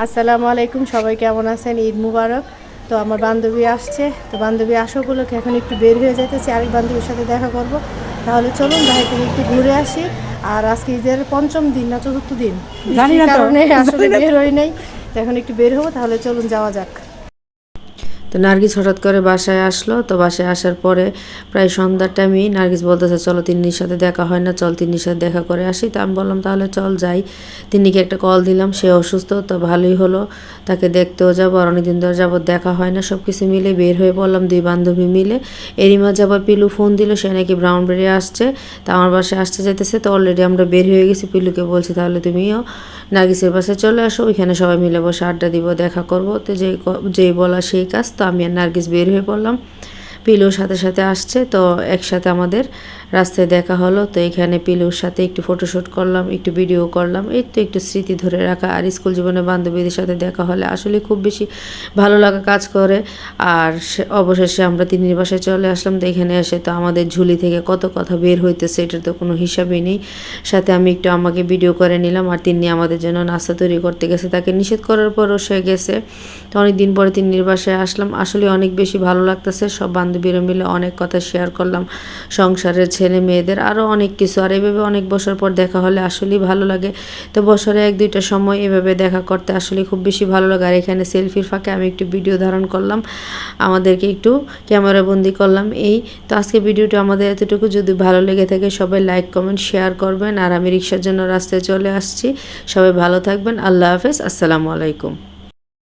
আসসালামু আলাইকুম সবাই কেমন আছেন? ঈদ মুবারক। তো আমার বান্ধবী আসছে। তো বান্ধবী আসো উপলক্ষে এখন একটু বের হয়ে যাইতেছি আরেক বান্ধবীর সাথে দেখা করব। তাহলে চলুন ভাই থেকে একটু ঘুরে আসি। আর আজকে ঈদের পঞ্চম দিন না চতুর্থ দিন। কারণে আসলে বের হই নাই। তো এখন একটু বের হব তাহলে চলুন যাওয়া যাক। তো নার্গিস হঠাৎ করে বাসায় আসলো, তো বাসায় আসার পরে প্রায় সন্ধ্যার টাইমই নার্গিস বলতেছে, চলো তিন্নির সাথে দেখা হয় না, চল তিন্নির সাথে দেখা করে আসি। তো আমি বললাম, তাহলে চল যাই। তিন্নিকে একটা কল দিলাম, সে অসুস্থ, তো ভালোই হলো। তাকে দেখতেও যাব, আর অনেকদিন ধরে যাব দেখা হয় না সব কিছু মিলে বের হয়ে পড়লাম দুই বান্ধবী মিলে। এরই মাঝে আবার পিলু ফোন দিল, সে নাকি ব্রাউন বেড়ে আসছে। তা আমার বাসায় আসতে যাইতেছে, তো অলরেডি আমরা বের হয়ে গেছি, পিলুকে বলছি, তাহলে তুমিও নার্গিসের বাসায় চলে আসো, ওইখানে সবাই মিলে বসে আড্ডা দিব, দেখা করব। তো যেই যেই বলা সেই কাজ তো আমি আর নার্গিস বের হয়ে পড়লাম। পিলুর সাথে সাথে আসছে, তো একসাথে আমাদের রাস্তায় দেখা হলো। তো এখানে পিলুর সাথে একটু ফটোশ্যুট করলাম, একটু ভিডিও করলাম। এই তো একটু স্মৃতি ধরে রাখা। আর স্কুল জীবনে বান্ধবীদের সাথে দেখা হলে আসলে খুব বেশি ভালো লাগা কাজ করে। আর সে- অবশেষে আমরা তিন্নির বাসায় চলে আসলাম। তো এখানে এসে তো আমাদের ঝুলি থেকে কত কথা বের হইতেছে, এটার তো কোনো হিসাবই নেই। সাথে আমি একটু আমাকে ভিডিও করে নিলাম। আর তিনি আমাদের জন্য নাস্তা তৈরি করতে গেছে। তাকে নিষেধ করার পরও সে গেছে। তো অনেক দিন পরে তিন্নির বাসায় আসলাম। আসলে অনেক বেশি ভালো লাগতেছে। সব বান্ধবীরা মিলে অনেক কথা শেয়ার করলাম। সংসারের ছেলে মেয়েদের আরও অনেক কিছু। আর এভাবে অনেক বছর পর দেখা হলে আসলেই ভালো লাগে। তো বছরে এক দুইটা সময় এভাবে দেখা করতে আসলে খুব বেশি ভালো লাগে। আর এখানে সেলফির ফাঁকে আমি একটু ভিডিও ধারণ করলাম। আমাদেরকে একটু ক্যামেরা বন্দি করলাম এই। তো আজকে ভিডিওটা আমাদের এতটুকু। যদি ভালো লেগে থাকে সবাই লাইক কমেন্ট শেয়ার করবেন। আর আমি রিক্সার জন্য রাস্তায় চলে আসছি। সবাই ভালো থাকবেন। আল্লাহ হাফেজ। আসসালামু আলাইকুম।